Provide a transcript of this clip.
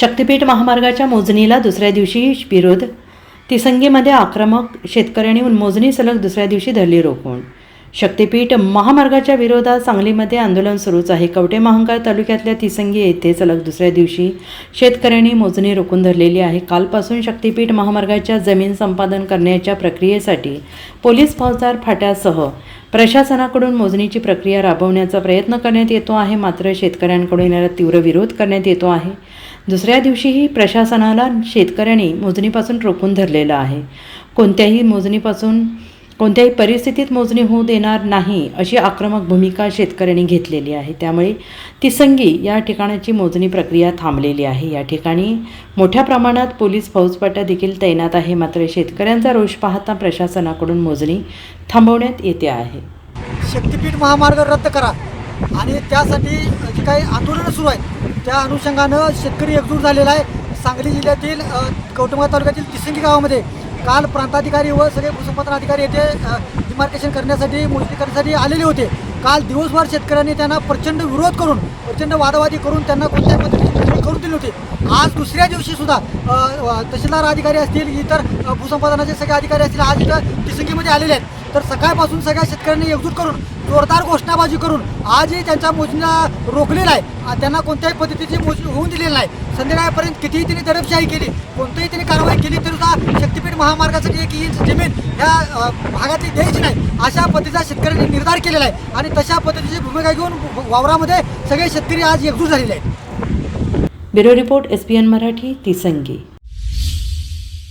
शक्तिपीठ महामार्गाच्या मोजणीला दुसऱ्या दिवशी विरोध. तिसंगीमध्ये आक्रमक शेतकऱ्यांनी मोजणी सलग दुसऱ्या दिवशी धरली रोखून. शक्तिपीठ महामार्गाच्या विरोधात सांगलीमध्ये आंदोलन सुरूच आहे. कवटे महांकाळ तालुक्यातल्या तिसंगी येथे सलग दुसऱ्या दिवशी शेतकऱ्यांनी मोजणी रोखून धरलेली आहे. कालपासून शक्तिपीठ महामार्गाच्या जमीन संपादन करण्याच्या प्रक्रियेसाठी पोलीस फौजदार फाट्यासह प्रशासनाकडून मोजणीची प्रक्रिया राबवण्याचा प्रयत्न करण्यात येतो आहे. मात्र शेतकऱ्यांकडून याला तीव्र विरोध करण्यात येतो आहे. दुसऱ्या दिवशीही प्रशासनाला शेतकऱ्यांनी मोजणीपासून रोखून धरलेलं आहे. कोणत्याही मोजणीपासून कोणत्याही परिस्थितीत मोजणी होऊ देणार नाही अशी आक्रमक भूमिका शेतकऱ्यांनी घेतलेली आहे. त्यामुळे तिसंगी या ठिकाणाची मोजणी प्रक्रिया थांबलेली आहे. या ठिकाणी मोठ्या प्रमाणात पोलीस फौजपाट्या देखील तैनात आहे. मात्र शेतकऱ्यांचा रोष पाहता प्रशासनाकडून मोजणी थांबवण्यात येते आहे. शक्तिपीठ महामार्ग रद्द करा आणि त्यासाठी जी काही आंदोलनं सुरू आहेत त्या अनुषंगानं शेतकरी एकजूट झालेला आहे. सांगली जिल्ह्यातील कौटुंबा तालुक्यातील तिसंगी गावामध्ये काल प्रांताधिकारी व सगळे भूसंपादन अधिकारी येथे डिमार्केशन करण्यासाठी मोजणी करण्यासाठी आलेले होते. काल दिवसभर शेतकऱ्यांनी त्यांना प्रचंड विरोध करून प्रचंड वादावादी करून त्यांना कोणत्याही पद्धतीची करून दिली होती. आज दुसऱ्या दिवशी सुद्धा तहसीलदार अधिकारी असतील इतर भूसंपादनाचे सगळे अधिकारी असतील आज इथं तिसंगीमध्ये आलेले आहेत. तर सकाळपासून सगळ्या शेतकऱ्यांनी एकजूट करून जोरदार घोषणाबाजी करून आजही त्यांच्या मोजणीला रोखलेला आहे. त्यांना कोणत्याही पद्धतीची मोजणी होऊन दिलेली नाही. संध्याकाळपर्यंत कितीही त्यांनी दडपशाही केली कोणतीही त्यांनी कारवाई केली तरी सुद्धा शक्तीपीठ महामार्गासाठी एक इंच जमीन ह्या भागातली द्यायची नाही. अशा पद्धतीचा शेतकऱ्यांनी निर्धार केलेला आहे. आणि तशा पद्धतीची भूमिका घेऊन वावरामध्ये सगळे शेतकरी आज एकजूट झालेले आहेत. Bureau report S B N Marathi Tisangi.